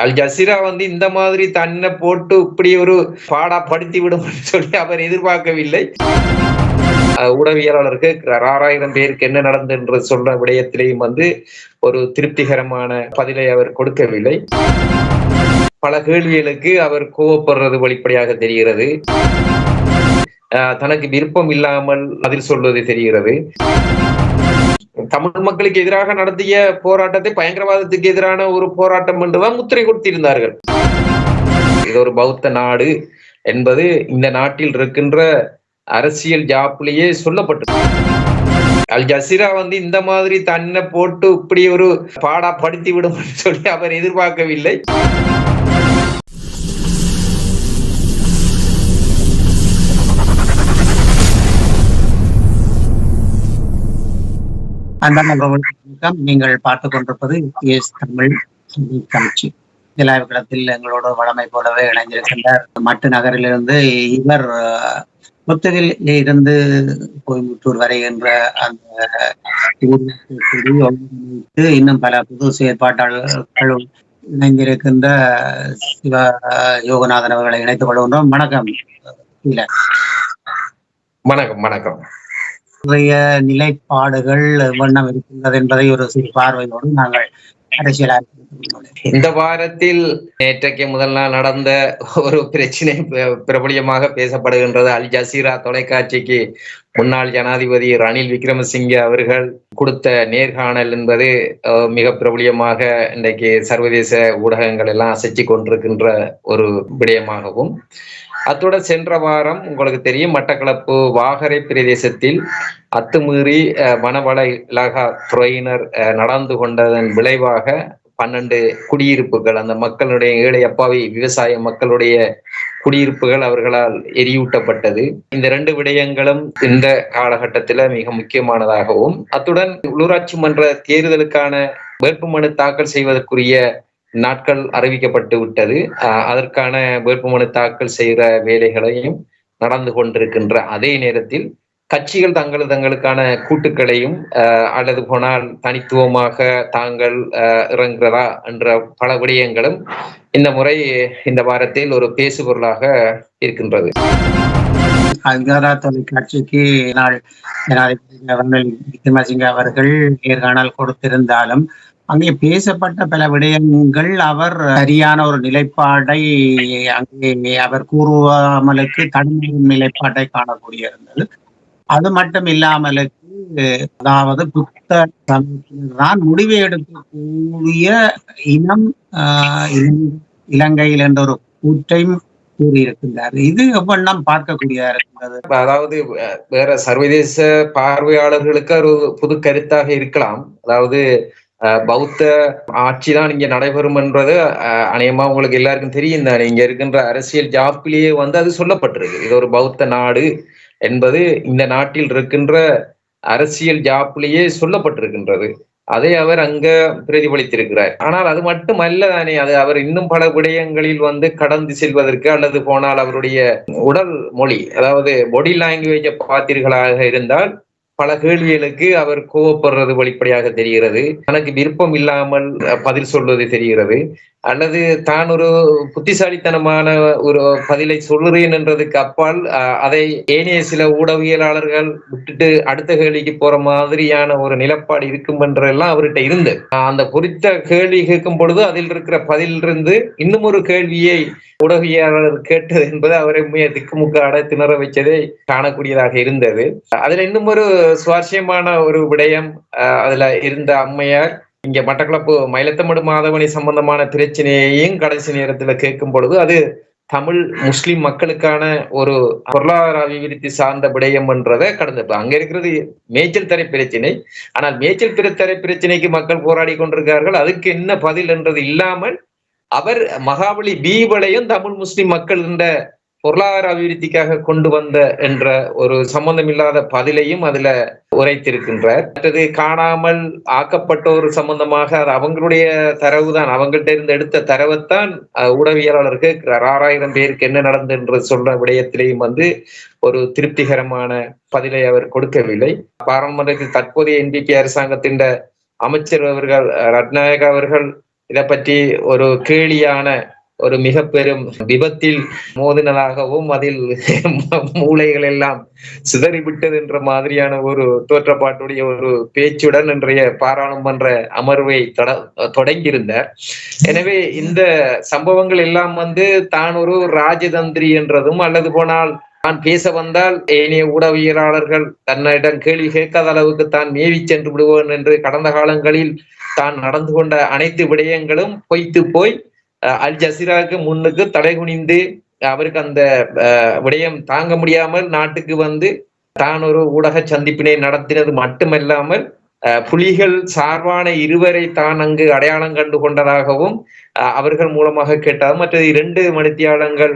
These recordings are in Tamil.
அல் ஜசீரா வந்து இந்த மாதிரி தன்னை போட்டு இப்படி ஒரு பாடா படுத்தி விடும் சொல்லி அவர் எதிர்பார்க்கவில்லை. அஹ் ஊடகவியலாளருக்கு ஆறாயிரம் பேருக்கு என்ன நடந்தது என்று சொல்ற விடயத்திலேயும் வந்து ஒரு திருப்திகரமான பதிலை அவர் கொடுக்கவில்லை. பல கேள்விகளுக்கு அவர் கோவப்படுறது வெளிப்படையாக தெரிகிறது. தனக்கு விருப்பம் இல்லாமல் பதில் சொல்வது தெரிகிறது. தமிழ் மக்களுக்கு எதிராக நடத்திய போராட்டத்தை பயங்கரவாதத்துக்கு எதிரான ஒரு போராட்டம் என்றுதான் முத்திரை கொடுத்திருந்தார்கள். இது ஒரு பௌத்த நாடு என்பது இந்த நாட்டில் இருக்கின்ற அரசியல் ஜாப்பிலேயே சொல்லப்பட்டது. அல் ஜசீரா வந்து இந்த மாதிரி தன்னை போட்டு இப்படி ஒரு பாடா படுத்தி விடும் சொல்லி அவர் எதிர்பார்க்கவில்லை. வணக்கம். நீங்கள் பார்த்து கொண்டிருப்பது எஸ் தமிழ் காட்சி. திலாவிகளத்தில் எங்களோட வளமை போலவே இணைந்திருக்கின்றார். மட்டு நகரிலிருந்து இவர் புத்தகில் இருந்து கோயம்புத்தூர் வரைகின்ற அந்த இன்னும் பல புது செயற்பாட்டாளர்கள் இணைந்திருக்கின்ற சிவ யோகநாதன் அவர்களை இணைத்துக் கொள்கின்றோம். வணக்கம் வணக்கம் வணக்கம். நிலைப்பாடுகள் வண்ணம் இருக்கின்றது என்பதை ஒரு சிறு பார்வையோடு நாங்கள் அரசியலாக இந்த வாரத்தில் நேற்றைக்கு முதல் நாள் நடந்த ஒரு பிரச்சனை பிரபலியமாக பேசப்படுகின்றது. அல் ஜசீரா தொலைக்காட்சிக்கு முன்னாள் ஜனாதிபதி ரணில் விக்ரமசிங்கே அவர்கள் கொடுத்த நேர்காணல் என்பது மிக பிரபலியமாக இன்றைக்கு சர்வதேச ஊடகங்கள் எல்லாம் அசைச்சு கொண்டிருக்கின்ற ஒரு விடயமாகவும் அத்துடன் சென்ற வாரம் உங்களுக்கு தெரியும் மட்டக்களப்பு வாகரை பிரதேசத்தில் அத்துமீறி அஹ், வனவள இலாகா துறையினர் அஹ், நடந்து கொண்டதன் விளைவாக பன்னெண்டு குடியிருப்புகள் அந்த மக்களுடைய ஏழை அப்பாவி விவசாய மக்களுடைய குடியிருப்புகள் அவர்களால் எரியூட்டப்பட்டது. இந்த ரெண்டு விடயங்களும் இந்த காலகட்டத்தில் மிக முக்கியமானதாகவும் அத்துடன் உள்ளூராட்சி மன்ற தேர்தலுக்கான வேட்புமனு தாக்கல் செய்வதற்குரிய நாட்கள் அறிவிக்கப்பட்டு விட்டது. அதற்கான வேட்புமனு தாக்கல் செய்கிற வேலைகளையும் நடந்து கொண்டிருக்கின்ற அதே நேரத்தில் கட்சிகள் தங்கள் தங்களுக்கான கூட்டுக்களையும் அஹ், அல்லது போனால் தனித்துவமாக தாங்கள் அஹ், இறங்குறதா என்ற பல விடயங்களும் இந்த முறை இந்த வாரத்தில் ஒரு பேசுபொருளாக இருக்கின்றது. அங்கரா தொலைக்காட்சிக்கு ஜனாதிபதி அவர்கள் விக்ரமசிங்க அவர்கள் நேர்காணல் கொடுத்திருந்தாலும் அங்கே பேசப்பட்ட பல விடயங்கள் அவர் சரியான ஒரு நிலைப்பாடை அங்கே அவர் கூறுவாமலுக்கு தடுமாறும் நிலைப்பாட்டை காணக்கூடிய இருந்தது அது மட்டும் இல்லாமலுக்கு அதாவது புத்த தான் முடிவை எடுக்கக்கூடிய இனம் ஆஹ் இலங்கையில் என்ற ஒரு கூற்றையும் கூறியிருக்கின்றார். இது எவ்வண்ணம் பார்க்கக்கூடியதா இருக்கின்றது? அதாவது வேற சர்வதேச பார்வையாளர்களுக்கு ஒரு புது கருத்தாக இருக்கலாம். அதாவது பௌத்த ஆட்சி தான் இங்க நடைபெறும் என்றது அநேகமா உங்களுக்கு எல்லாருக்கும் தெரியும் தான். இங்க இருக்கின்ற அரசியல் ஜாப்பிலேயே வந்து அது சொல்லப்பட்டிருக்கு. இது ஒரு பௌத்த நாடு என்பது இந்த நாட்டில் இருக்கின்ற அரசியல் ஜாப்பிலேயே சொல்லப்பட்டிருக்கின்றது. அதை அவர் அங்க பிரதிபலித்திருக்கிறார். ஆனால் அது மட்டுமல்ல தானே அது அவர் இன்னும் பல விடயங்களில் வந்து கடந்து செல்வதற்கு அல்லது போனால் அவருடைய உடல் மொழி அதாவது பாடி லாங்குவேஜை பார்த்தீர்களாக இருந்தால் பல கேள்விகளுக்கு அவர் கோவப்படுறது வெளிப்படையாக தெரிகிறது. தனக்கு விருப்பம் இல்லாமல் பதில் சொல்வது தெரிகிறது. அல்லது தான் ஒரு புத்திசாலித்தனமான ஒரு பதிலை சொல்லுறேன் என்றதுக்கு அப்பால் அஹ், அதை ஏனைய சில ஊடகவியலாளர்கள் விட்டுட்டு அடுத்த கேள்விக்கு போற மாதிரியான ஒரு நிலப்பாடு இருக்கும் என்றெல்லாம் அவர்கிட்ட இருந்து அந்த குறித்த கேள்வி கேட்கும் பொழுது அதில் இருக்கிற பதிலிருந்து இன்னும் ஒரு கேள்வியை ஊடகவியலாளர் கேட்டது என்பது அவரை மிக திக்குமுக்காட திணற வச்சதை காணக்கூடியதாக இருந்தது. அதுல இன்னும் ஒரு சுவாரஸ்யமான ஒரு விடயம் அஹ், அதுல இருந்த அம்மையார் இங்க மட்டக்களப்பு மயிலத்தமடு மாதவனி சம்பந்தமான பிரச்சனையையும் கடைசி நேரத்துல கேட்கும் பொழுது அது தமிழ் முஸ்லிம் மக்களுக்கான ஒரு பொருளாதார அபிவிருத்தி சார்ந்த விடயம் என்றதை கடந்து அங்க இருக்கிறது மேய்ச்சல் தரை பிரச்சனை. ஆனால் மேய்ச்சல் பிற தரை பிரச்சனைக்கு மக்கள் போராடி கொண்டிருக்கிறார்கள். அதுக்கு என்ன பதில் என்றது இல்லாமல் அவர் மகாபலி பீவளையும் தமிழ் முஸ்லிம் மக்கள் என்ற பொருளாதார அபிவிருத்திக்காக கொண்டு வந்த என்ற ஒரு சம்பந்தம் இல்லாத பதிலையும் அதுல உரைத்திருக்கின்றார். மற்றது காணாமல் ஆக்கப்பட்டோர் சம்பந்தமாக அது அவங்களுடைய தரவு தான் அவங்கள்ட்ட இருந்து எடுத்த தரவைத்தான் அஹ், கேட்கிறார். ஆறாயிரம் பேருக்கு என்ன நடந்தது என்று சொல்ற விடயத்திலேயும் வந்து ஒரு திருப்திகரமான பதிலை அவர் கொடுக்கவில்லை. பாராளுமன்றத்தில் தற்போதைய என்பிபி அரசாங்கத்தின் அமைச்சர் அவர்கள் ரத்நாயக அவர்கள் இதை பற்றி ஒரு கேலியான ஒரு மிக பெரும் விபத்தில் மோதினதாகவும் அதில் மூளைகள் எல்லாம் சிதறிவிட்டது என்ற மாதிரியான ஒரு தோற்றப்பாட்டுடைய ஒரு பேச்சுடன் இன்றைய பாராளுமன்ற அமர்வை தொடங்கியிருந்தார். எனவே இந்த சம்பவங்கள் எல்லாம் வந்து தான் ஒரு ராஜதந்திரி என்றதும் அல்லது போனால் தான் பேச வந்தால் ஏனைய ஊடகவியலாளர்கள் தன்னிடம் கேள்வி கேட்காத அளவுக்கு தான் மேவி சென்று விடுவோன் என்று கடந்த காலங்களில் தான் நடந்து கொண்ட அனைத்து விடயங்களும் பொய்த்து போய் அல் ஜசீராவுக்கு முன்னுக்கு தடை குனிந்து அவருக்கு அந்த விடயம் தாங்க முடியாமல் நாட்டுக்கு வந்து தான் ஒரு ஊடக சந்திப்பினை நடத்தினது மட்டுமல்லாமல் புலிகள் சார்பான இருவரை தான் அங்கு அடையாளம் கண்டு கொண்டதாகவும் அவர்கள் மூலமாக கேட்டார். மற்றது இரண்டு மணித்தியாளங்கள்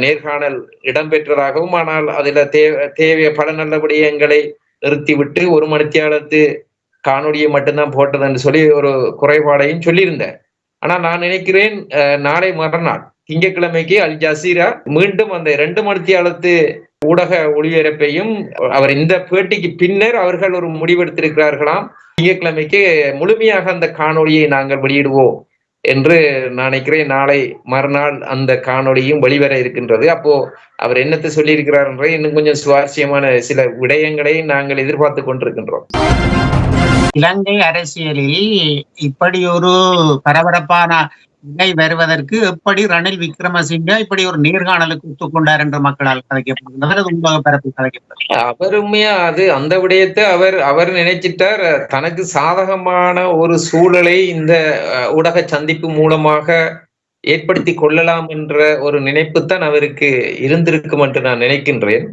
நேர்காணல் இடம்பெற்றதாகவும் ஆனால் அதுல தேவை தேவைய பல நல்ல விடயங்களை நிறுத்திவிட்டு ஒரு மணித்தியாலத்து காணொலியை மட்டும்தான் போட்டது என்று சொல்லி ஒரு குறைபாடையும் சொல்லியிருந்தேன் ஆனா நான் நினைக்கிறேன் நாளை மறுநாள் திங்கட்கிழமைக்கு அல் ஜசீரா மீண்டும் அந்த இரண்டு மணித்தியாலத்து ஊடக ஒளிபரப்பையும் அவர் இந்த பேட்டிக்கு பின்னர் அவர்கள் ஒரு முடிவெடுத்திருக்கிறார்களாம். திங்கட்கிழமைக்கு முழுமையாக அந்த காணொலியை நாங்கள் வெளியிடுவோம் என்று நான் நினைக்கிறேன். நாளை மறுநாள் அந்த காணொலியும் வெளிவர இருக்கின்றது. அப்போ அவர் என்னத்தை சொல்லியிருக்கிறார் என்ற இன்னும் கொஞ்சம் சுவாரஸ்யமான சில விடயங்களை நாங்கள் எதிர்பார்த்து கொண்டிருக்கின்றோம். இலங்கை அரசியலில் இப்படி ஒரு பரபரப்பான நிலை வருவதற்கு எப்படி ரணில் விக்ரமசிங்க இப்படி ஒரு நேர்காணலுக்கு ஒத்துக்கொண்டார் என்று மக்களால் கதைக்கப்படுகிறது. அது உண்மை கதைக்கப்படுகிறது. அவர் உண்மையா? அது அந்த விடயத்தை அவர் அவர் நினைச்சிட்டார். தனக்கு சாதகமான ஒரு சூழலை இந்த ஊடக சந்திப்பு மூலமாக ஏற்படுத்தி கொள்ளலாம் என்ற ஒரு நினைப்பு தான் அவருக்கு இருந்திருக்கும் என்று நான் நினைக்கின்றேன்.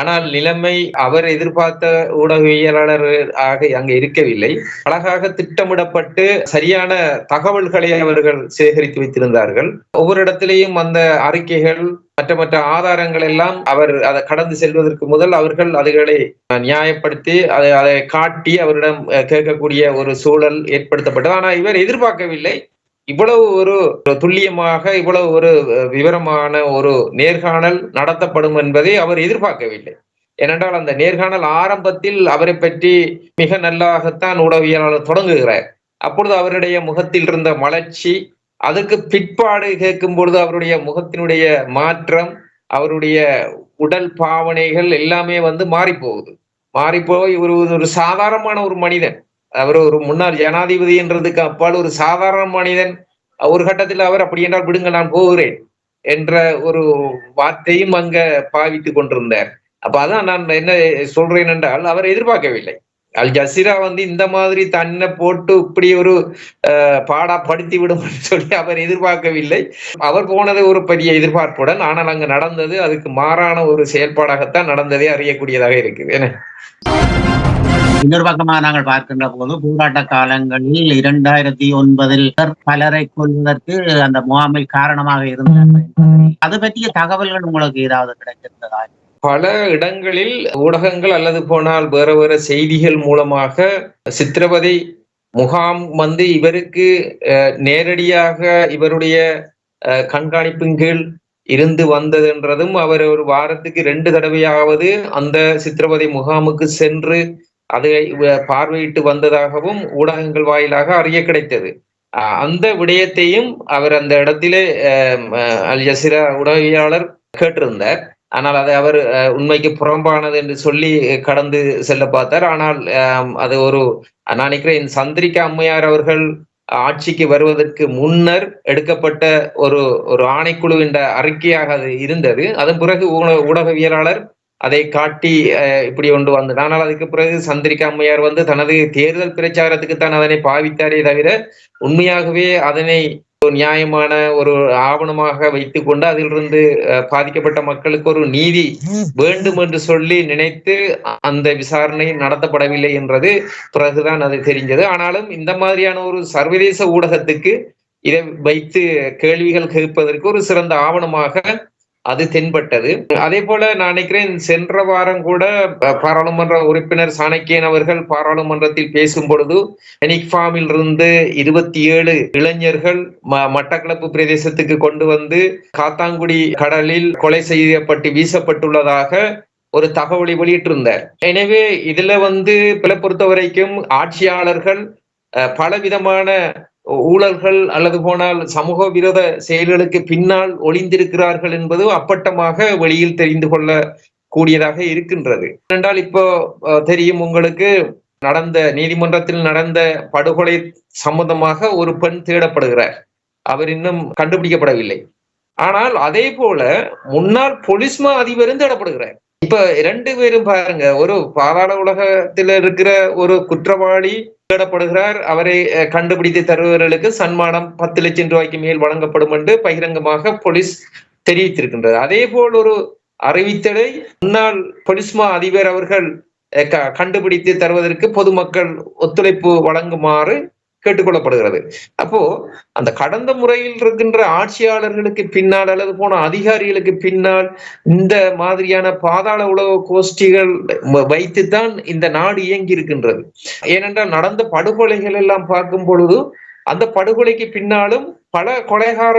ஆனால் நிலைமை அவர் எதிர்பார்த்த ஊடகவியலாளர் ஆக அங்கு இருக்கவில்லை. அழகாக திட்டமிடப்பட்டு சரியான தகவல்களை அவர்கள் சேகரித்து வைத்திருந்தார்கள். ஒவ்வொரு இடத்திலேயும் அந்த அறிக்கைகள் மற்ற மற்ற ஆதாரங்கள் எல்லாம் அவர் அதை கடந்து செல்வதற்கு முதல் அவர்கள் அதுகளை நியாயப்படுத்தி அதை அதை காட்டி அவரிடம் கேட்கக்கூடிய ஒரு சூழல் ஏற்படுத்தப்பட்டது. ஆனால் இவர் எதிர்பார்க்கவில்லை. இவ்வளவு ஒரு துல்லியமாக இவ்வளவு ஒரு விவரமான ஒரு நேர்காணல் நடத்தப்படும் என்பதை அவர் எதிர்பார்க்கவில்லை. ஏனென்றால் அந்த நேர்காணல் ஆரம்பத்தில் அவரை பற்றி மிக நல்லாகத்தான் ஊடகவியலாளர் தொடங்குகிறார். அப்பொழுது அவருடைய முகத்தில் இருந்த மலர்ச்சி அதுக்கு பிற்பாடு கேட்கும் பொழுது அவருடைய முகத்தினுடைய மாற்றம் அவருடைய உடல் பாவனைகள் எல்லாமே வந்து மாறிப்போகுது. மாறிப்போய் ஒரு ஒரு சாதாரணமான ஒரு மனிதன். அவர் ஒரு முன்னாள் ஜனாதிபதி என்றதுக்கு அப்பால் ஒரு சாதாரண மனிதன் ஒரு கட்டத்தில் அவர் அப்படி என்றால் விடுங்க நான் போகிறேன் என்ற ஒரு வார்த்தையும் அங்க பாவித்து கொண்டிருந்தார். அப்ப அதான் நான் என்ன சொல்றேன் என்றால் அவர் எதிர்பார்க்கவில்லை. அல் ஜசீரா வந்து இந்த மாதிரி தன்னை போட்டு இப்படி ஒரு பாடா படுத்தி விடும் சொல்லி அவர் எதிர்பார்க்கவில்லை. அவர் போனது ஒரு பெரிய எதிர்பார்ப்புடன் ஆனால் அங்கு நடந்தது அதுக்கு மாறான ஒரு செயல்பாடாகத்தான் நடந்ததே அறியக்கூடியதாக இருக்குது. என்ன? இன்னொரு பக்கமாக நாங்கள் பார்க்கின்ற போது போராட்ட காலங்களில் இரண்டாயிரத்தி ஒன்பதில் பலரை கொள்வதற்கு அந்த முகாமில் காரணமாக இருந்தது அது பற்றிய தகவல்கள் உங்களுக்கு ஏதாவது கிடைத்திருந்ததா? பல இடங்களில் ஊடகங்கள் அல்லது போனால் வேற வேற செய்திகள் மூலமாக சித்திரவதை முகாம் வந்து இவருக்கு நேரடியாக இவருடைய கண்காணிப்பின் கீழ் இருந்து வந்ததுன்றதும் அவர் ஒரு வாரத்துக்கு ரெண்டு தடவையாவது அந்த சித்திரவதை முகாமுக்கு சென்று அதை பார்வையிட்டு வந்ததாகவும் ஊடகங்கள் வாயிலாக அறிய கிடைத்தது. அந்த விடயத்தையும் அவர் அந்த இடத்திலே அல் ஜசீரா உடவியாளர் கேட்டிருந்தார். ஆனால் அதை அவர் உண்மைக்கு புறம்பானது என்று சொல்லி கடந்து செல்ல பார்த்தார். ஆனால் அது ஒரு நான் நினைக்கிறேன் சந்திரிகா அம்மையார் அவர்கள் ஆட்சிக்கு வருவதற்கு முன்னர் எடுக்கப்பட்ட ஒரு ஒரு ஆணைக்குழுவின் அறிக்கையாக அது இருந்தது. அதன் பிறகு ஊடகவியலாளர் அதை காட்டி இப்படி கொண்டு வந்தது ஆனால் அதுக்கு பிறகு சந்திரிகா அம்மையார் வந்து தனது தேர்தல் பிரச்சாரத்துக்கு தான் அதனை பாவித்தாரே தவிர உண்மையாகவே அதனை நியாயமான ஒரு ஆவணமாக வைத்துக் கொண்டு அதிலிருந்து பாதிக்கப்பட்ட மக்களுக்கு ஒரு நீதி வேண்டும் என்று சொல்லி நினைத்து அந்த விசாரணை நடத்தப்படவில்லை என்றது பிறகுதான் அது தெரிஞ்சது ஆனாலும் இந்த மாதிரியான ஒரு சர்வதேச ஊடகத்துக்கு இதை வைத்து கேள்விகள் கேட்பதற்கு ஒரு சிறந்த ஆவணமாக அது தென்பட்டது. அதே போல நான் நினைக்கிறேன் சென்ற வாரம் கூட பாராளுமன்ற உறுப்பினர் சாணக்கியன் அவர்கள் பாராளுமன்றத்தில் பேசும் பொழுது எனிக்ஃபாமில் இருந்து இருபத்தி ஏழு இளைஞர்கள் மட்டக்களப்பு பிரதேசத்துக்கு கொண்டு வந்து காத்தாங்குடி கடலில் கொலை செய்யப்பட்டு வீசப்பட்டுள்ளதாக ஒரு தகவலை வெளியிட்டிருந்தார். எனவே இதுல வந்து பிற பொறுத்த வரைக்கும் ஆட்சியாளர்கள் பலவிதமான ஊழல்கள் அல்லது போனால் சமூக விரோத செயல்களுக்கு பின்னால் ஒளிந்திருக்கிறார்கள் என்பது அப்பட்டமாக வெளியில் தெரிந்து கொள்ள கூடியதாக இருக்கின்றது. என்றால் இப்போ தெரியும் உங்களுக்கு நடந்த நீதிமன்றத்தில் நடந்த படுகொலை சம்பந்தமாக ஒரு பெண் தேடப்படுகிறார். அவர் இன்னும் கண்டுபிடிக்கப்படவில்லை. ஆனால் அதே போல முன்னாள் பொலிஸ்மா அதிபரும் தேடப்படுகிறார். இப்ப இரண்டு பேரும் பாருங்க ஒரு பாதாள உலகத்தில் இருக்கிற ஒரு குற்றவாளி தேடப்படுகிறார். அவரை கண்டுபிடித்து தருபவர்களுக்கு சன்மானம் பத்து லட்சம் ரூபாய்க்கு மேல் வழங்கப்படும் என்று பகிரங்கமாக போலீஸ் தெரிவித்திருக்கின்றது. அதே போல் ஒரு அறிவித்தலை முன்னாள் பொலிஸ்மா அதிபர் அவர்கள் க- கண்டுபிடித்து தருவதற்கு பொதுமக்கள் ஒத்துழைப்பு வழங்குமாறு கேட்டுக்கொள்ளப்படுகிறது. அப்போ அந்த கடந்த முறையில் இருக்கின்ற ஆட்சியாளர்களுக்கு பின்னால் அல்லது போன அதிகாரிகளுக்கு பின்னால் இந்த மாதிரியான பாதாள உலக கோஷ்டிகள் வ- வைத்துத்தான் இந்த நாடு இயங்கி இருக்கின்றது. ஏனென்றால் நடந்த படுகொலைகள் எல்லாம் பார்க்கும் பொழுது அந்த படுகொலைக்கு பின்னாலும் பல கொலைகார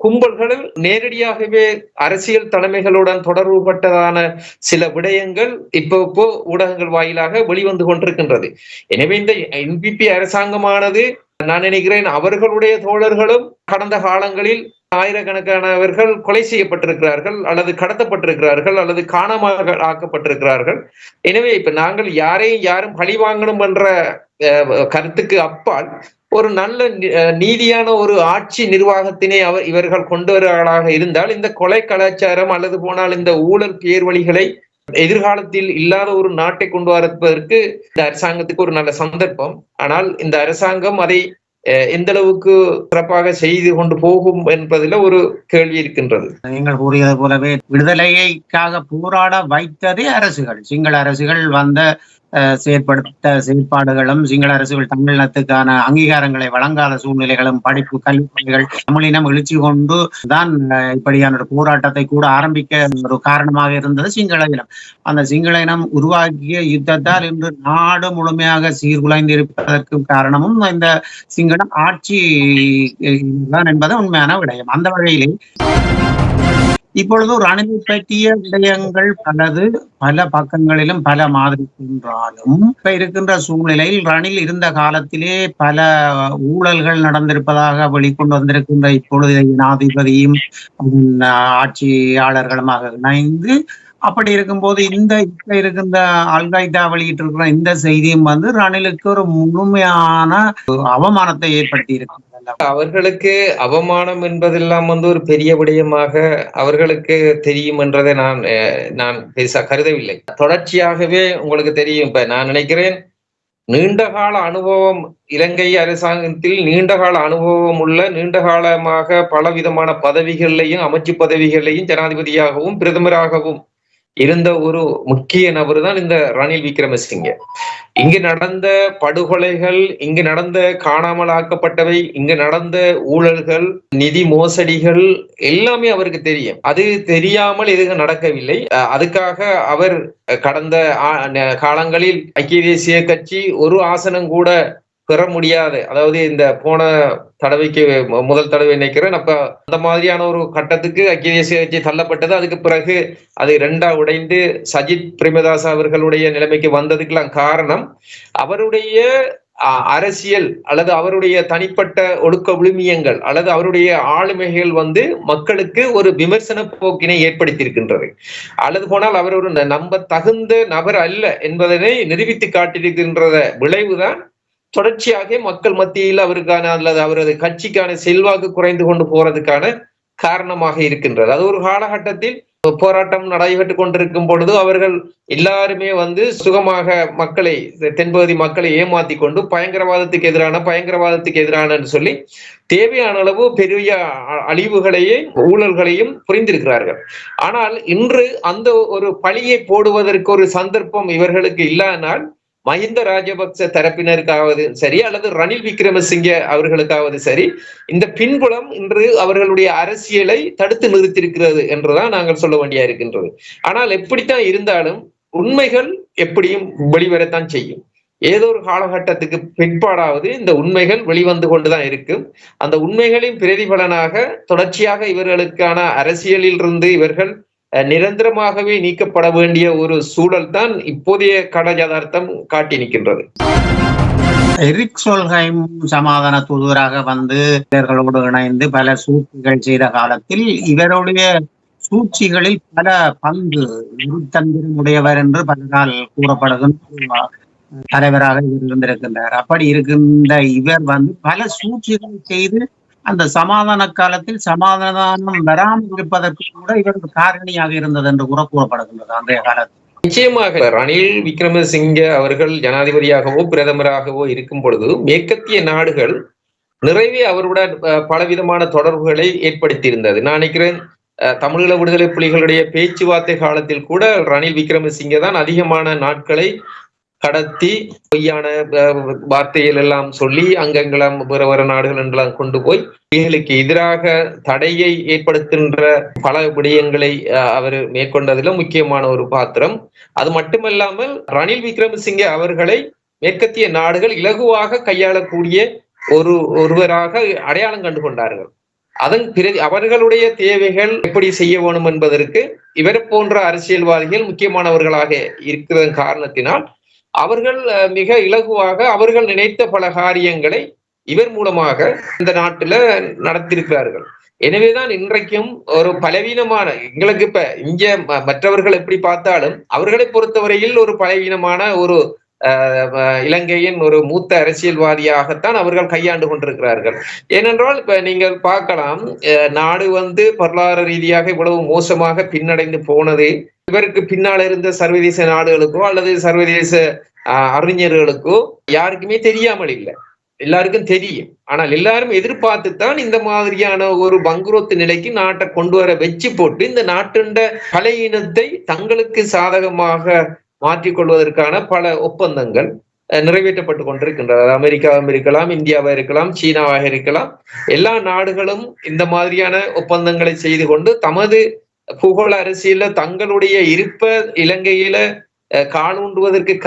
கும்பல்களில் நேரடியாகவே அரசியல் தலைமைகளுடன் தொடர்பு பட்டதான சில விடயங்கள் இப்போ இப்போ ஊடகங்கள் வாயிலாக வெளிவந்து கொண்டிருக்கின்றது. எனவே இந்த என்பிபி அரசாங்கமானது நான் நினைக்கிறேன் அவர்களுடைய தோழர்களும் கடந்த காலங்களில் ஆயிரக்கணக்கானவர்கள் கொலை செய்யப்பட்டிருக்கிறார்கள் அல்லது கடத்தப்பட்டிருக்கிறார்கள் அல்லது காணமாக ஆக்கப்பட்டிருக்கிறார்கள். எனவே இப்ப நாங்கள் யாரையும் யாரும் பழி வாங்கணும் என்ற அஹ், கருத்துக்கு அப்பால் ஒரு நல்ல நீதியான ஒரு ஆட்சி நிர்வாகத்தினை அவர் இவர்கள் கொண்டு வருவர்களாக இருந்தால் இந்த கொலை கலாச்சாரம் அல்லது போனால் இந்த ஊழல் பேர்வழிகளை எதிர்காலத்தில் இல்லாத ஒரு நாட்டை கொண்டு வரப்பதற்கு இந்த அரசாங்கத்துக்கு ஒரு நல்ல சந்தர்ப்பம். ஆனால் இந்த அரசாங்கம் அதை அஹ், எந்த அளவுக்கு சிறப்பாக செய்து கொண்டு போகும் என்பதில் ஒரு கேள்வி இருக்கின்றது. நீங்கள் கூறியது போலவே விடுதலைக்காக போராட வைத்ததே அரசுகள். சிங்கள அரசுகள் வந்த செயற்படுத்த செயற்பாடுகளும் சிங்கள அரசுகள் தமிழினத்துக்கான அங்கீகாரங்களை வழங்காத சூழ்நிலைகளும் படிப்பு கல்விகள் தமிழினம் எழுச்சி கொண்டு தான் இப்படியான ஒரு போராட்டத்தை கூட ஆரம்பிக்க ஒரு காரணமாக இருந்தது சிங்கள இனம். அந்த சிங்கள இனம் உருவாக்கிய யுத்தத்தால் இன்று நாடு முழுமையாக சீர்குலைந்திருப்பதற்கு காரணமும் இந்த சிங்களம் ஆட்சி தான் என்பது உண்மையான விடயம். அந்த வகையிலே இப்பொழுது ரணிலை பற்றிய விடயங்கள் பலது பல பக்கங்களிலும் பல மாதிரி என்றாலும் இப்ப இருக்கின்ற சூழ்நிலையில் ரணில் இருந்த காலத்திலே பல ஊழல்கள் நடந்திருப்பதாக வெளிக்கொண்டு வந்திருக்கின்ற இப்பொழுது ஜனாதிபதியும் உம், ஆட்சியாளர்களுமாக இணைந்து அப்படி இருக்கும்போது இந்த இப்ப இருக்கின்ற அல்கைதா வெளியிட்டிருக்கிற இந்த செய்தியும் வந்து ரணிலுக்கு ஒரு முழுமையான அவமானத்தை ஏற்படுத்தி இருக்கு அவர்களுக்கு அவமானம் என்பதெல்லாம் வந்து ஒரு பெரிய விடயமாக அவர்களுக்கு தெரியும் என்றதை நான் நான் பெருசா கருதவில்லை. தொடர்ச்சியாகவே உங்களுக்கு தெரியும். இப்ப நான் நினைக்கிறேன் நீண்டகால அனுபவம் இலங்கை அரசாங்கத்தில் நீண்டகால அனுபவம் உள்ள நீண்ட காலமாக பலவிதமான பதவிகளையும் அமைச்சு பதவிகளையும் ஜனாதிபதியாகவும் பிரதமராகவும் இருந்த ஒரு முக்கிய நபர் தான் இந்த ரணில் விக்ரமசிங்கே. இங்கு நடந்த படுகொலைகள் இங்கு நடந்த காணாமல் ஆக்கப்பட்டவை இங்கு நடந்த ஊழல்கள் நிதி மோசடிகள் எல்லாமே அவருக்கு தெரியும். அது தெரியாமல் எதுவும் நடக்கவில்லை. அதுக்காக அவர் கடந்த காலங்களில் ஐக்கிய தேசிய கட்சி ஒரு ஆசனம் கூட பெற முடியாது. அதாவது இந்த போன தடவைக்கு முதல் தடவை நினைக்கிறேன். அப்ப அந்த மாதிரியான ஒரு கட்டத்துக்கு ஐக்கிய தேசிய கட்சி தள்ளப்பட்டது. அதுக்கு பிறகு அது ரெண்டா உடைந்து சஜித் பிரேமதாஸ் அவர்களுடைய நிலைமைக்கு வந்ததுக்கெல்லாம் காரணம் அவருடைய அ- அரசியல் அல்லது அவருடைய தனிப்பட்ட ஒழுக்க விழுமியங்கள் அல்லது அவருடைய ஆளுமைகள் வந்து மக்களுக்கு ஒரு விமர்சன போக்கினை ஏற்படுத்தியிருக்கின்றது. அல்லது போனால் அவர் ஒரு ந- நம்ப தகுந்த நபர் அல்ல என்பதனை நிரூபித்து காட்டியிருக்கின்றத விளைவுதான் தொடர்ச்சியாக மக்கள் மத்தியில் அவருக்கான அல்லது அவரது கட்சிக்கான செல்வாக்கு குறைந்து கொண்டு போறதுக்கான காரணமாக இருக்கின்றது. அது ஒரு காலகட்டத்தில் போராட்டம் நடைபெற்றுக் கொண்டிருக்கும் பொழுது அவர்கள் எல்லாருமே வந்து சுகமாக மக்களை தென்பகுதி மக்களை ஏமாத்தி கொண்டு பயங்கரவாதத்துக்கு எதிரான பயங்கரவாதத்துக்கு எதிரானன்னு சொல்லி தேவையான அளவு பெரிய அ- அழிவுகளையும் ஊழல்களையும் புரிந்திருக்கிறார்கள். ஆனால் இன்று அந்த ஒரு பழியை போடுவதற்கு ஒரு சந்தர்ப்பம் இவர்களுக்கு இல்லானால் மஹிந்த ராஜபக்ச தரப்பினருக்காவது சரி அல்லது ரணில் விக்ரமசிங்கே அவர்களுக்காவது சரி இந்த பின்புலம் இன்று அவர்களுடைய அரசியலை தடுத்து நிறுத்தியிருக்கிறது என்றுதான் நாங்கள் சொல்ல வேண்டியா இருக்கின்றது. ஆனால் எப்படித்தான் இருந்தாலும் உண்மைகள் எப்படியும் வெளிவரத்தான் செய்யும். ஏதோ ஒரு காலகட்டத்துக்கு பிற்பாடாவது இந்த உண்மைகள் வெளிவந்து கொண்டுதான் இருக்கும். அந்த உண்மைகளின் பிரதிபலனாக தொடர்ச்சியாக இவர்களுக்கான அரசியலில் இருந்து இவர்கள் நிரந்தரமாகவே நீக்கப்பட வேண்டிய ஒரு சூழல் தான் இப்போதைய கட யதார்த்தம் காட்டி நிற்கின்றது எரிக் சோல்ஹைம் சமாதான தூதுவராக வந்து இவர்களோடு இணைந்து பல சூழ்ச்சிகள் செய்த காலத்தில் இவருடைய சூழ்ச்சிகளில் பல பங்கு தந்திரம் உடையவர் என்று பலரால் கூறப்படுகின்ற தலைவராக இவர் இருந்திருக்கின்றார். அப்படி இருக்கின்ற இவர் வந்து பல சூழ்ச்சிகள் செய்து அந்த சமாதான காலத்தில் சமாதானம் வராமல் இருப்பதற்கு கூட இவர்கள் காரணியாக இருந்தது என்று கூட கூறப்படுகின்றது அன்றைய காலத்தில். நிச்சயமாக ரணில் விக்ரமசிங்க அவர்கள் ஜனாதிபதியாகவோ பிரதமராகவோ இருக்கும் பொழுது மேற்கத்திய நாடுகள் நிறைவே அவருடன் பலவிதமான தொடர்புகளை ஏற்படுத்தியிருந்தது. நான் நினைக்கிறேன் தமிழீழ விடுதலை புலிகளுடைய பேச்சுவார்த்தை காலத்தில் கூட ரணில் விக்ரமசிங்க தான் அதிகமான நாட்களை கடத்தி பொய்யான வார்த்தைகள் எல்லாம் சொல்லி அங்கெல்லாம் வேற வேற நாடுகள் என்றெல்லாம் கொண்டு போய் புலிகளுக்கு எதிராக தடையை ஏற்படுத்துகின்ற பல விடயங்களை அவர் மேற்கொண்டதிலும் முக்கியமான ஒரு பாத்திரம். அது மட்டுமல்லாமல் ரணில் விக்ரமசிங்கே அவர்களை மேற்கத்திய நாடுகள் இலகுவாக கையாளக்கூடிய ஒரு ஒருவராக அடையாளம் கண்டு கொண்டார்கள். அதன் பிறகு அவர்களுடைய தேவைகள் எப்படி செய்ய வேணும் என்பதற்கு இவர் போன்ற அரசியல்வாதிகள் முக்கியமானவர்களாக இருக்கிறதன் காரணத்தினால் அவர்கள் மிக இலகுவாக அவர்கள் நினைத்த பல காரியங்களை இவர் மூலமாக இந்த நாட்டுல நடத்தியிருக்கிறார்கள். எனவேதான் இன்றைக்கும் ஒரு பலவீனமான எங்களுக்கு இப்ப இங்க ம- மற்றவர்கள் எப்படி பார்த்தாலும் அவர்களை பொறுத்தவரையில் ஒரு பலவீனமான ஒரு இலங்கையின் ஒரு மூத்த அரசியல்வாதியாகத்தான் அவர்கள் கையாண்டு கொண்டிருக்கிறார்கள். ஏனென்றால் இப்ப நீங்கள் பார்க்கலாம் நாடு வந்து பொருளாதார ரீதியாக இவ்வளவு மோசமாக பின்னடைந்து போனது இவருக்கு பின்னால் இருந்த சர்வதேச நாடுகளுக்கோ அல்லது சர்வதேச அறிஞர்களுக்கோ யாருக்குமே தெரியாமல் இல்லை. எல்லாருக்கும் தெரியும். ஆனால் எல்லாரும் எதிர்பார்த்து தான் இந்த மாதிரியான ஒரு பங்குரோத்து நிலைக்கு நாட்டை கொண்டு வர வச்சு போட்டு இந்த நாட்டுண்ட கலையினத்தை தங்களுக்கு சாதகமாக மாற்றிக்கொள்வதற்கான பல ஒப்பந்தங்கள் அஹ், நிறைவேற்றப்பட்டு கொண்டிருக்கின்றன. அமெரிக்காவும் இருக்கலாம் இந்தியாவாக இருக்கலாம் சீனாவாக இருக்கலாம். எல்லா நாடுகளும் இந்த மாதிரியான ஒப்பந்தங்களை செய்து கொண்டு தமது புகழ் அரசியல தங்களுடைய இருப்ப இலங்கையில அஹ்,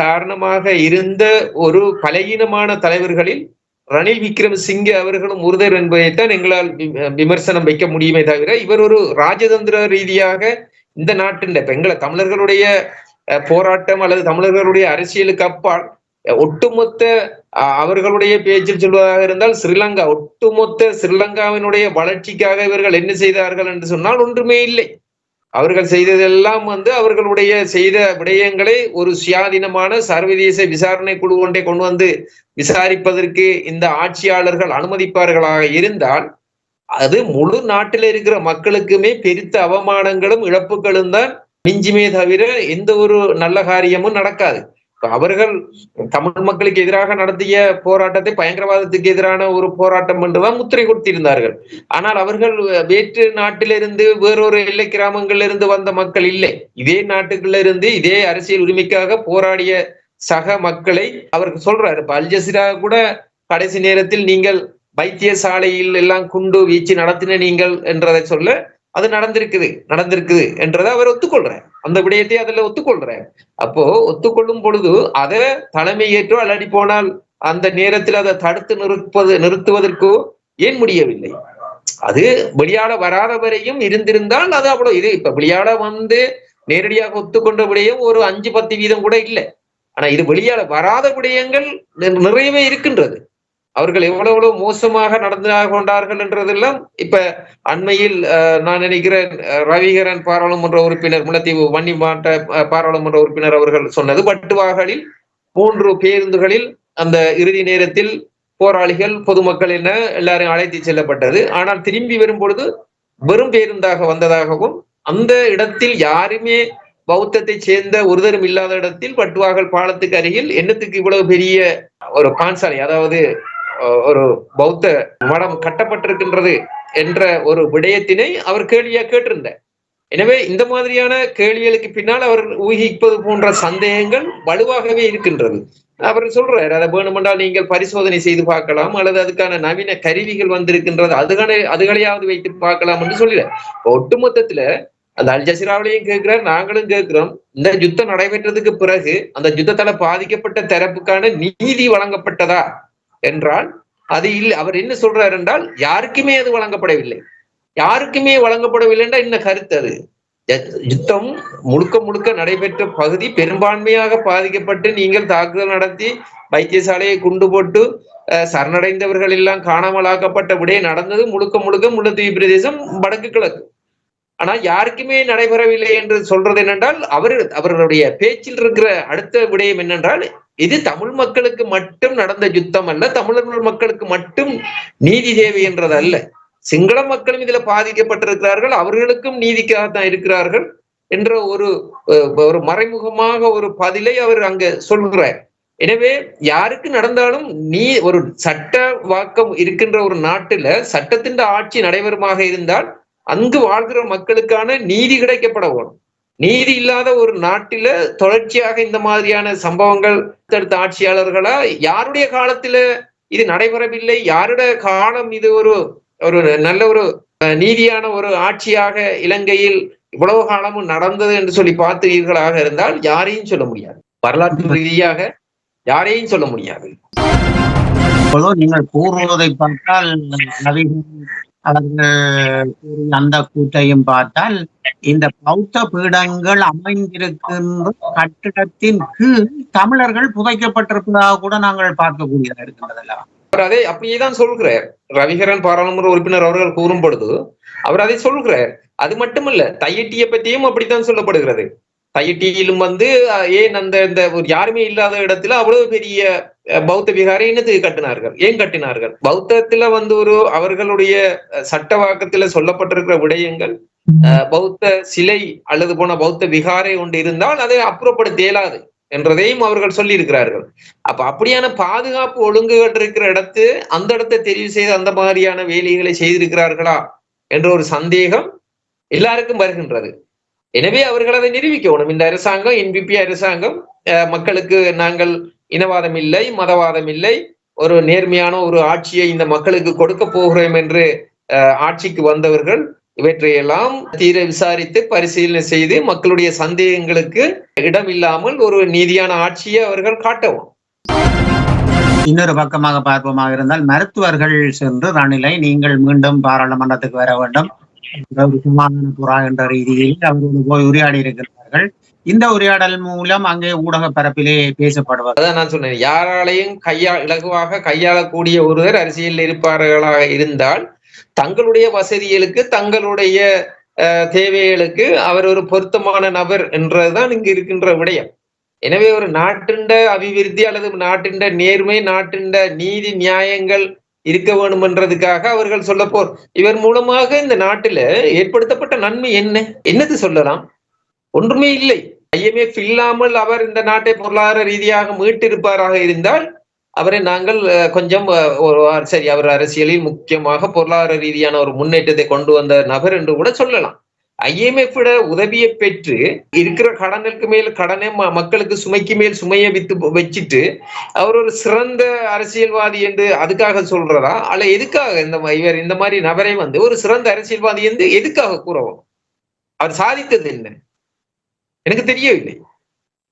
காரணமாக இருந்த ஒரு பலகீனமான தலைவர்களில் ரணில் விக்ரமசிங்கே அவர்களும் ஒருதர் என்பதைத்தான் எங்களால் வி- விமர்சனம் வைக்க முடியுமே தவிர இவர் ஒரு ராஜதந்திர ரீதியாக இந்த நாட்டின் இப்ப எங்களை தமிழர்களுடைய போராட்டம் அல்லது தமிழர்களுடைய அரசியலுக்கு அப்பால் ஒட்டுமொத்த அவர்களுடைய பேச்சில் சொல்வதாக இருந்தால் ஸ்ரீலங்கா ஒட்டுமொத்த ஸ்ரீலங்காவினுடைய வளர்ச்சிக்காக இவர்கள் என்ன செய்தார்கள் என்று சொன்னால் ஒன்றுமே இல்லை. அவர்கள் செய்ததெல்லாம் வந்து அவர்களுடைய செய்த விடயங்களை ஒரு சுயாதீனமான சர்வதேச விசாரணை குழு ஒன்றை கொண்டு வந்து விசாரிப்பதற்கு இந்த ஆட்சியாளர்கள் அனுமதிப்பார்களாக இருந்தால் அது முழு நாட்டில் இருக்கிற மக்களுக்குமே பெருத்த அவமானங்களும் இழப்புகளும் தான் மிஞ்சுமே தவிர எந்த ஒரு நல்ல காரியமும் நடக்காது. அவர்கள் தமிழ் மக்களுக்கு எதிராக நடத்திய போராட்டத்தை பயங்கரவாதத்துக்கு எதிரான ஒரு போராட்டம் என்றுதான் முத்திரை கொடுத்திருந்தார்கள். ஆனால் அவர்கள் வேற்று நாட்டிலிருந்து வேறொரு எல்லை கிராமங்களிலிருந்து வந்த மக்கள் இல்லை. இதே நாட்டுக்குள்ள இருந்து இதே அரசியல் உரிமைக்காக போராடிய சக மக்களை அவருக்கு சொல்றாரு. இப்ப அல்ஜசீரா கூட கடைசி நேரத்தில் நீங்கள் வைத்தியசாலையில் எல்லாம் குண்டு வீச்சு நடத்தின நீங்கள் என்றதை சொல்ல அது நடந்திருக்குது நடந்திருக்குது என்றதை அவர் ஒத்துக்கொள்றார். அந்த விடயத்தை அதுல ஒத்துக்கொள்றார். அப்போ ஒத்துக்கொள்ளும் பொழுது அதை தலைமை ஏற்றோ அல்லாடி போனால் அந்த நேரத்தில் அதை தடுத்து நிறுப்பது நிறுத்துவதற்கோ ஏன் முடியவில்லை? அது வெளியாட வராத வரையும் இருந்திருந்தால் அது அவ்வளவு இது. இப்ப வெளியாட வந்து நேரடியாக ஒத்துக்கொண்ட விடயம் ஒரு அஞ்சு பத்து வீதம் கூட இல்லை. ஆனா இது வெளியாட வராத விடயங்கள் நிறையவே இருக்கின்றது. அவர்கள் எவ்வளவு எவ்வளவு மோசமாக நடந்து கொண்டார்கள் என்றதெல்லாம் இப்ப அண்மையில் நான் நினைக்கிறேன் ரவிகரன் பாராளுமன்ற உறுப்பினர் முல்லைத்தீவு வன்னி மாவட்ட பாராளுமன்ற உறுப்பினர் அவர்கள் சொன்னது. வட்டுவாகலில் மூன்று பேருந்துகளில் அந்த இறுதி நேரத்தில் போராளிகள் பொதுமக்கள் என எல்லாரும் அழைத்து செல்லப்பட்டது. ஆனால் திரும்பி வரும் பொழுது வெறும் பேருந்தாக வந்ததாகவும் அந்த இடத்தில் யாருமே பௌத்தத்தை சேர்ந்த ஒருதரும் இல்லாத இடத்தில் பட்டுவாகல் பாலத்துக்கு அருகில் என்னத்துக்கு இவ்வளவு பெரிய ஒரு பான்சாலை அதாவது ஒரு பௌத்த மடம் கட்டப்பட்டிருக்கின்றது என்ற ஒரு விடயத்தினை அவர் கேள்வியா கேட்டிருந்தார். எனவே இந்த மாதிரியான கேள்விகளுக்கு பின்னால் அவர் ஊகிப்பது போன்ற சந்தேகங்கள் வலுவாகவே இருக்கின்றது. அவர் சொல்றாரு அதை வேணுமென்றால் நீங்கள் பரிசோதனை செய்து பார்க்கலாம் அல்லது அதுக்கான நவீன கருவிகள் வந்திருக்கின்றது அதுகளை அதுகளையாவது வைத்து பார்க்கலாம் என்று சொல்லல ஒட்டுமொத்தத்துல அந்த அல்ஜசிராவிலையும் கேட்கிறார் நாங்களும் கேட்கிறோம் இந்த யுத்தம் நடைபெற்றதுக்கு பிறகு அந்த யுத்தத்தால பாதிக்கப்பட்ட தரப்புக்கான நீதி வழங்கப்பட்டதா? என்றால் அது இல்லை. அவர் என்ன சொல்றார் என்றால் யாருக்குமே அது வழங்கப்படவில்லை. யாருக்குமே வழங்கப்படவில்லை என்றால் என்ன கருத்து அது? யுத்தம் முழுக்க முழுக்க நடைபெற்ற பகுதி பெரும்பான்மையாக பாதிக்கப்பட்டு நீங்கள் தாக்குதல் நடத்தி வைத்தியசாலையை குண்டு போட்டு அஹ், சரணடைந்தவர்கள் எல்லாம் காணாமலாக்கப்பட்ட விடை நடந்தது. முழுக்க முழுக்க முல்லைத்தீவு பிரதேசம் வடக்கு கிழக்கு. ஆனா யாருக்குமே நடைபெறவில்லை என்று சொல்றது என்னென்றால் அவர் அவர்களுடைய பேச்சில் இருக்கிற அடுத்த விடயம் என்னென்றால் இது தமிழ் மக்களுக்கு மட்டும் நடந்த யுத்தம் அல்ல தமிழர் மக்களுக்கு மட்டும் நீதி தேவை என்றது அல்ல சிங்கள மக்களும் இதுல பாதிக்கப்பட்டிருக்கிறார்கள் அவர்களுக்கும் நீதிக்காகத்தான் இருக்கிறார்கள் என்ற ஒரு ஒரு மறைமுகமாக ஒரு பதிலை அவர் அங்க சொல்கிறார். எனவே யாருக்கு நடந்தாலும் நீ ஒரு சட்ட வாக்கம் இருக்கின்ற ஒரு நாட்டுல சட்டத்தின் ஆட்சி நடைபெறுமாக இருந்தால் அங்கு வாழ்கிற மக்களுக்கான நீதி கிடைக்கப்பட வேணும் நீதி இல்லாத ஒரு நாட்டில தொடர்ச்சியாக இந்த மாதிரியான சம்பவங்கள் அடுத்த ஆட்சியாளர்களா? யாருடைய காலத்துல இது நடைபெறவில்லை? யாருடைய காலம் இது ஒரு ஒரு நல்ல ஒரு அஹ், நீதியான ஒரு ஆட்சியாக இலங்கையில் இவ்வளவு காலமும் நடந்தது என்று சொல்லி பார்த்தீர்களாக இருந்தால் யாரையும் சொல்ல முடியாது. வரலாற்று ரீதியாக யாரையும் சொல்ல முடியாது. நீங்கள் கூறுவதை பார்த்தால் அந்த கூட்டையும் பார்த்தால் இந்த பௌத்த பீடங்கள் அமைந்திருக்கின்ற கட்டிடத்தின் கீழ் தமிழர்கள் புதைக்கப்பட்டிருப்பதாக கூட நாங்கள் பார்க்கக்கூடியதா இருக்கின்றதல்ல அவர் அதை அப்படியேதான் சொல்கிறார். ரவிகரன் பாராளுமன்ற உறுப்பினர் அவர்கள் கூறும் பொழுது அவர் அதை சொல்கிறார். அது மட்டுமல்ல தையட்டியை பற்றியும் அப்படித்தான் சொல்லப்படுகிறது. தையட்டியிலும் வந்து ஏன் அந்த இந்த ஒரு யாருமே இல்லாத இடத்துல அவ்வளவு பெரிய பௌத்த விகாரை என்னத்துக்கு கட்டினார்கள்? ஏன் கட்டினார்கள்? பௌத்தத்துல வந்து ஒரு அவர்களுடைய சட்ட வாக்கத்துல சொல்லப்பட்டிருக்கிற விடயங்கள் அஹ், பௌத்த சிலை அல்லது போன பௌத்த விகாரை ஒன்று இருந்தால் அதை அப்புறப்படுத்த இயலாது என்றதையும் அவர்கள் சொல்லி இருக்கிறார்கள் அப்ப அப்படியான பாதுகாப்பு ஒழுங்குகள் இருக்கிற இடத்து அந்த இடத்தை தெரிவு செய்து அந்த மாதிரியான வேலைகளை செய்திருக்கிறார்களா? என்ற ஒரு சந்தேகம் எல்லாருக்கும் வருகின்றது. எனவே அவர்கள் அதை நிரூபிக்கணும். இந்த அரசாங்கம் என்பிபி அரசாங்கம் மக்களுக்கு நாங்கள் இனவாதம் இல்லை மதவாதம் இல்லை ஒரு நேர்மையான ஒரு ஆட்சியை இந்த மக்களுக்கு கொடுக்க போகிறோம் என்று ஆட்சிக்கு வந்தவர்கள் இவற்றையெல்லாம் தீர விசாரித்து பரிசீலனை செய்து மக்களுடைய சந்தேகங்களுக்கு இடம் இல்லாமல் ஒரு நீதியான ஆட்சியை அவர்கள் காட்டவும். இன்னொரு பக்கமாக பார்ப்போமாக இருந்தால் மருத்துவர்கள் சென்று ரணிலை நீங்கள் மீண்டும் பாராளுமன்றத்துக்கு வர வேண்டும். ஒரு சமாதான புறா என்ற ரீதியில் அவரோடு போய் உரையாடி இருக்கிறார்கள். இந்த உரையாடல் மூலம் அங்கே ஊடக பரப்பிலே பேசப்படுவார். அதான் நான் சொன்னேன். யாராலையும் கையா இலகுவாக கையாளக்கூடிய ஒருவர் அரசியலில் இருப்பார்களாக இருந்தால் தங்களுடைய வசதிகளுக்கு தங்களுடைய அஹ், தேவைகளுக்கு அவர் ஒரு பொருத்தமான நபர் என்றதுதான் இங்கு இருக்கின்ற விடயம். எனவே ஒரு நாட்டின் அபிவிருத்தி அல்லது நாட்டின் நேர்மை நாட்டின் நீதி நியாயங்கள் இருக்க வேண்டும்ன்றதுக்காக அவர்கள் சொல்ல போர். இவர் மூலமாக இந்த நாட்டில ஏற்படுத்தப்பட்ட நன்மை என்ன? என்னது சொல்லலாம்? ஒன்றுமே இல்லை. ஐஎம்எஃப் இல்லாமல் அவர் இந்த நாட்டை பொருளாதார ரீதியாக மீட்டிருப்பாராக இருந்தால் அவரை நாங்கள் கொஞ்சம் சரி அவர் அரசியலில் முக்கியமாக பொருளாதார ரீதியான ஒரு முன்னேற்றத்தை கொண்டு வந்த நபர் என்று கூட சொல்லலாம். ஐஎம்எஃப் உதவியை பெற்று இருக்கிற கடனுக்கு மேல் கடனை ம- மக்களுக்கு சுமைக்கு மேல் சுமையை வித்து வச்சுட்டு அவர் ஒரு சிறந்த அரசியல்வாதி என்று அதுக்காக சொல்றதா? அல்ல எதுக்காக இந்த இவர் இந்த மாதிரி நபரை வந்து ஒரு சிறந்த அரசியல்வாதி என்று எதுக்காக கூறவும் அவர் சாதித்தது என்ன? எனக்கு தெரியவில்லை.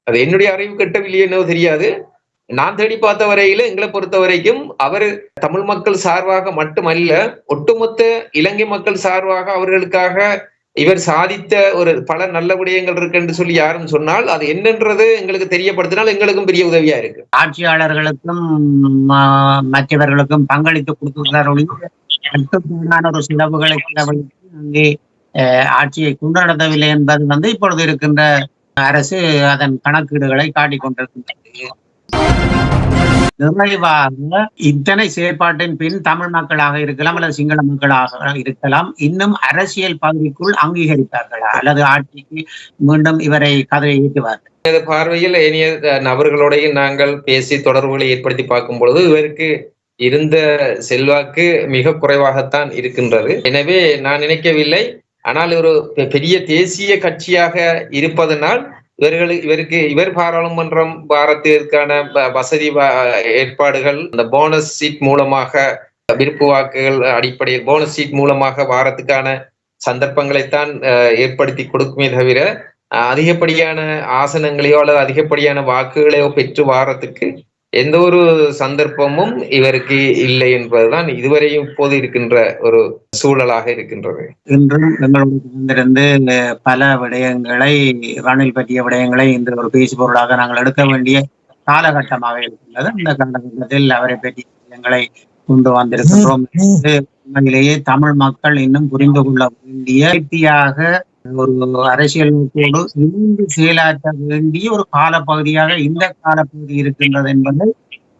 அது என்னுடைய அறிவு கட்டவில்லை என்னவோ தெரியாது. நான் தேடி பார்த்த வரையில எங்களை பொறுத்த வரைக்கும் அவர் தமிழ் மக்கள் சார்பாக மட்டுமல்ல ஒட்டுமொத்த இலங்கை மக்கள் சார்பாக அவர்களுக்காக இவர் சாதித்த ஒரு பல நல்ல விடயங்கள் இருக்கு என்று சொல்லி யாரும் சொன்னால் அது என்னன்றது எங்களுக்கு தெரியப்படுத்தினால் எங்களுக்கும் பெரிய உதவியா இருக்கு. ஆட்சியாளர்களுக்கும் ம- மற்றவர்களுக்கும் பங்களித்து கொடுத்திருக்கிறார் ஒழிய ஒரு செலவுகளை அங்கே அஹ், ஆட்சியை கொண்டாடவில்லை என்பது வந்து இப்பொழுது இருக்கின்ற அரசு அதன் கணக்கீடுகளை காட்டிக் கொண்டிருக்கின்றது நிறைவாக இத்தனை செயற்பாட்டின் பின் தமிழ் மக்களாக இருக்கலாம் அல்லது சிங்கள மக்களாக இருக்கலாம் இன்னும் அரசியல் பகுதிக்குள் அங்கீகரித்தார்களா அல்லது ஆட்சிக்கு மீண்டும் இவரை கதவை ஏற்றுவார்கள்? எனது பார்வையில் ஏனைய நபர்களுடைய நபர்களோடையும் நாங்கள் பேசி தொடர்புகளை ஏற்படுத்தி பார்க்கும் பொழுது இவருக்கு இருந்த செல்வாக்கு மிக குறைவாகத்தான் இருக்கின்றது. எனவே நான் நினைக்கவில்லை. ஆனால் ஒரு பெ- பெரிய தேசிய கட்சியாக இருப்பதனால் இவர்களுக்கு இவருக்கு இவர் பாராளுமன்றம் பாரத்திற்கான வசதி ஏற்பாடுகள் இந்த போனஸ் சீட் மூலமாக விருப்பு வாக்குகள் அடிப்படையில் போனஸ் சீட் மூலமாக வாரத்துக்கான சந்தர்ப்பங்களைத்தான் ஏற்படுத்தி கொடுக்குமே தவிர அதிகப்படியான ஆசனங்களையோ அல்லது அதிகப்படியான வாக்குகளையோ பெற்று வாரத்துக்கு எந்த ஒரு சந்தர்ப்பமும் இவருக்கு இல்லை என்பதுதான் இதுவரையும் இப்போது இருக்கின்ற ஒரு சூழலாக இருக்கின்றது. இன்றும் எங்களோடு இருந்திருந்து பல விடயங்களை ரணில் பற்றிய விடயங்களை இந்த ஒரு பேசு பொருளாக நாங்கள் எடுக்க வேண்டிய காலகட்டமாக இருக்கின்றது. அந்த காலகட்டத்தில் அவரை பற்றிய விடயங்களை கொண்டு வந்திருக்கின்றோம். உண்மையிலேயே தமிழ் மக்கள் இன்னும் புரிந்து கொள்ள வேண்டிய ஒரு அரசியல் நோக்கோடு இணைந்து செயலாற்ற வேண்டிய ஒரு காலப்பகுதியாக இந்த காலப்பகுதி இருக்கின்றது என்பதை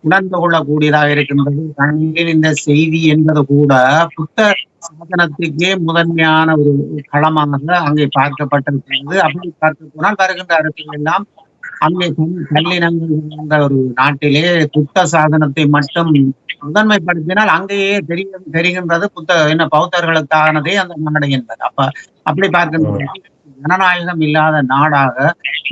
உணர்ந்து கொள்ளக்கூடியதாக இருக்கின்றது. தமிழில் இந்த செய்தி என்பது கூட புத்த சாதனத்துக்கே முதன்மையான ஒரு களமாக அங்கே பார்க்கப்பட்டிருக்கிறது. அப்படி பார்க்க போனால் வருகின்ற அரசுகள் எல்லாம் அங்கே கல்லினங்கள் ஒரு நாட்டிலே புத்த சாதனத்தை மட்டும் முதன்மைப்படுத்தினால் அங்கேயே தெரிய தெரிகின்றது புத்த என்ன பௌத்தர்களுக்கானதே அந்த நாடு என்பது. அப்ப அப்படி பார்க்கின்ற ஜனநாயகம் இல்லாத நாடாக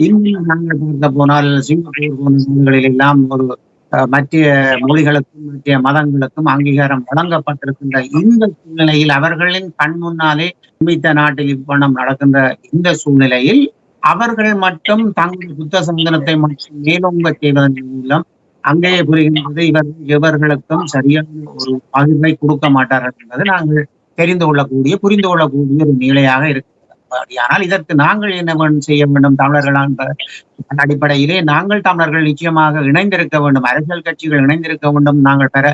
இன்னும் நாங்கள் பார்க்க போனால் சிங்கப்பூர் போன்ற நாடுகளில் எல்லாம் ஒரு மற்ற மொழிகளுக்கும் மற்ற மதங்களுக்கும் அங்கீகாரம் வழங்கப்பட்டிருக்கின்ற இந்த சூழ்நிலையில் அவர்களின் கண் முன்னாலே மித்த நாட்டில் இப்பணம் நடக்கின்ற இந்த சூழ்நிலையில் அவர்கள் மட்டும் தங்கள் புத்த சந்தனத்தை மட்டும் மேலோங்க செய்வதன் மூலம் அங்கேயே புரிகின்றது. இவர்கள் இவர்களுக்கும் சரியான ஒரு பகிர்வை கொடுக்க மாட்டார்கள் என்பது நாங்கள் தெரிந்து கொள்ளக்கூடிய புரிந்து கொள்ளக்கூடிய ஒரு நிலையாக இருக்கிறது. ஆனால் இதற்கு நாங்கள் என்ன செய்ய வேண்டும் தமிழர்கள் அடிப்படையிலே நாங்கள் தமிழர்கள் நிச்சயமாக இணைந்திருக்க வேண்டும். அரசியல் கட்சிகள் இணைந்திருக்க வேண்டும். நாங்கள் பெற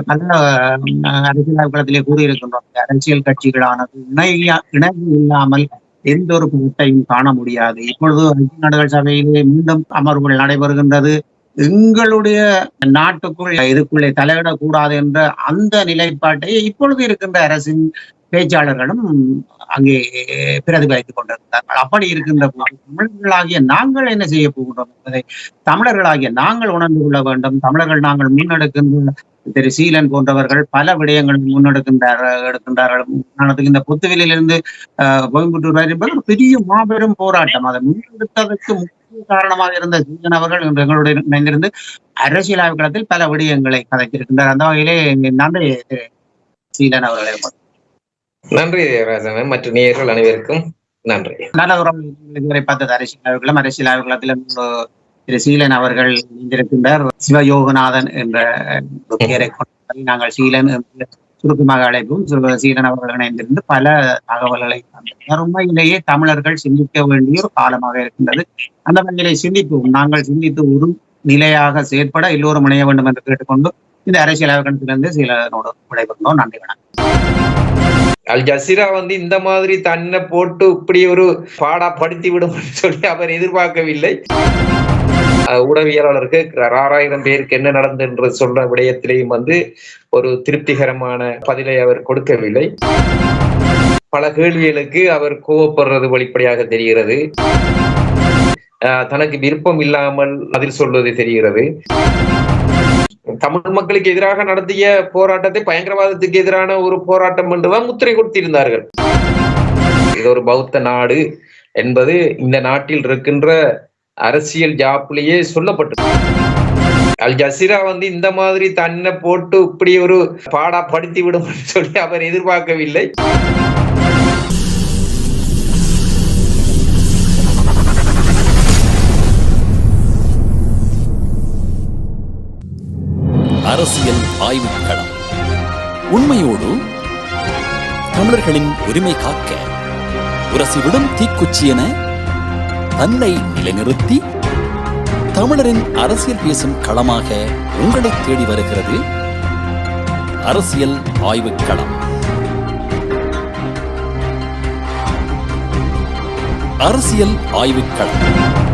பல அஹ், அரசியல் களத்திலே கூறியிருக்கின்றோம். அரசியல் கட்சிகளானது இணைய இணைவு இல்லாமல் எந்த ஒரு பணத்தையும் காண முடியாது. இப்பொழுது ஐக்கிய நாடுகள் சபையிலே மீண்டும் அமர்வுகள் நடைபெறுகின்றது. எங்களுடைய நாட்டுக்குள் இதுக்குள்ளே தலையிடக்கூடாது என்ற அந்த நிலைப்பாட்டை இப்பொழுது இருக்கின்ற அரசின் பேச்சாளர்களும் அங்கே பிரதிபலித்துக் கொண்டிருந்தார்கள் அப்படி இருக்கின்ற தமிழர்களாகிய நாங்கள் என்ன செய்ய போகின்றோம் என்பதை தமிழர்களாகிய நாங்கள் உணர்ந்து கொள்ள வேண்டும். தமிழர்கள் நாங்கள் முன்னெடுக்கின்ற திரு சீலன் போன்றவர்கள் பல விடயங்களை முன்னெடுக்கின்றார் எடுக்கின்றார்கள். இந்த புத்துவிலிருந்து அஹ், கோயம்புத்தூர் வரை என்பது ஒரு பெரிய மாபெரும் போராட்டம். அதை முன்னெடுத்ததற்கு காரணமாக இருந்த சீலன் அவர்கள் இன்று எங்களுடைய இணைந்திருந்து அரசியல் ஆய்வுகளத்தில் பல விடயங்களை கதைத்திருக்கின்றார். அந்த வகையிலே நன்றி சீலன் அவர்களை. நன்றி ராஜன். மற்ற நேயர்கள் அனைவருக்கும் நன்றி. நல்ல உறவு இதுவரை பார்த்தது அரசியல் ஆய்வுகளும் அரசியல் ஆய்வுகளத்திலும் திரு சீலன் அவர்கள் இணைந்திருக்கின்றார். சிவயோகநாதன் என்ற பெயரை கொண்டு நாங்கள் சீலன் சுருக்கமாக அழைப்போம். சிவ- அவர்கள் இணைந்திருந்து பல தகவல்களை உண்மையிலேயே தமிழர்கள் சிந்திக்க வேண்டிய ஒரு காலமாக இருக்கின்றது. அந்த வகையிலே சிந்திப்போம். நாங்கள் சிந்தித்து ஒரு நிலையாக செயற்பட எல்லோரும் இணைய வேண்டும் என்று கேட்டுக்கொண்டு இந்த அரசியல் அவகணத்திலிருந்து சீலனோடு விடைபெறுகிறோம். நன்றி வணக்கம். அல் ஜசீரா வந்து இந்த மாதிரி தன்னை போட்டு இப்படி ஒரு பாடா படுத்தி விடும் சொல்லி அவர் எதிர்பார்க்கவில்லை. அஹ் ஊடகவியலாளருக்கு ஆறாயிரம் பேருக்கு என்ன நடந்தது என்று சொல்ற விடயத்திலேயும் வந்து ஒரு திருப்திகரமான பதிலை அவர் கொடுக்கவில்லை. பல கேள்விகளுக்கு அவர் கோவப்படுறது வெளிப்படையாக தெரிகிறது. தனக்கு விருப்பம் இல்லாமல் பதில் சொல்வது தெரிகிறது. தமிழ் மக்களுக்கு எதிராக நடத்திய போராட்டத்தை பயங்கரவாதத்துக்கு எதிரான ஒரு போராட்டம் என்றுதான் முத்திரை கொடுத்திருந்தார்கள். இது ஒரு பௌத்த நாடு என்பது இந்த நாட்டில் இருக்கின்ற அரசியல் ஜாப்லேயே சொல்லப்பட்டது அல் ஜசீரா வந்து இந்த மாதிரி தன்னை போட்டு இப்படி ஒரு பாடா படுத்தி விடும் சொல்லி அவர் எதிர்பார்க்கவில்லை. அரசியல் ஆய்வு களம். உண்மையோடு தமிழர்களின் உரிமை காக்க உரசிவிடும் தீக்குச்சி என தன்னை நிலைநிறுத்தி தமிழரின் அரசியல் பேசும் களமாக உங்களை தேடி வருகிறது அரசியல் ஆய்வுக் களம். அரசியல் ஆய்வுக் களம்.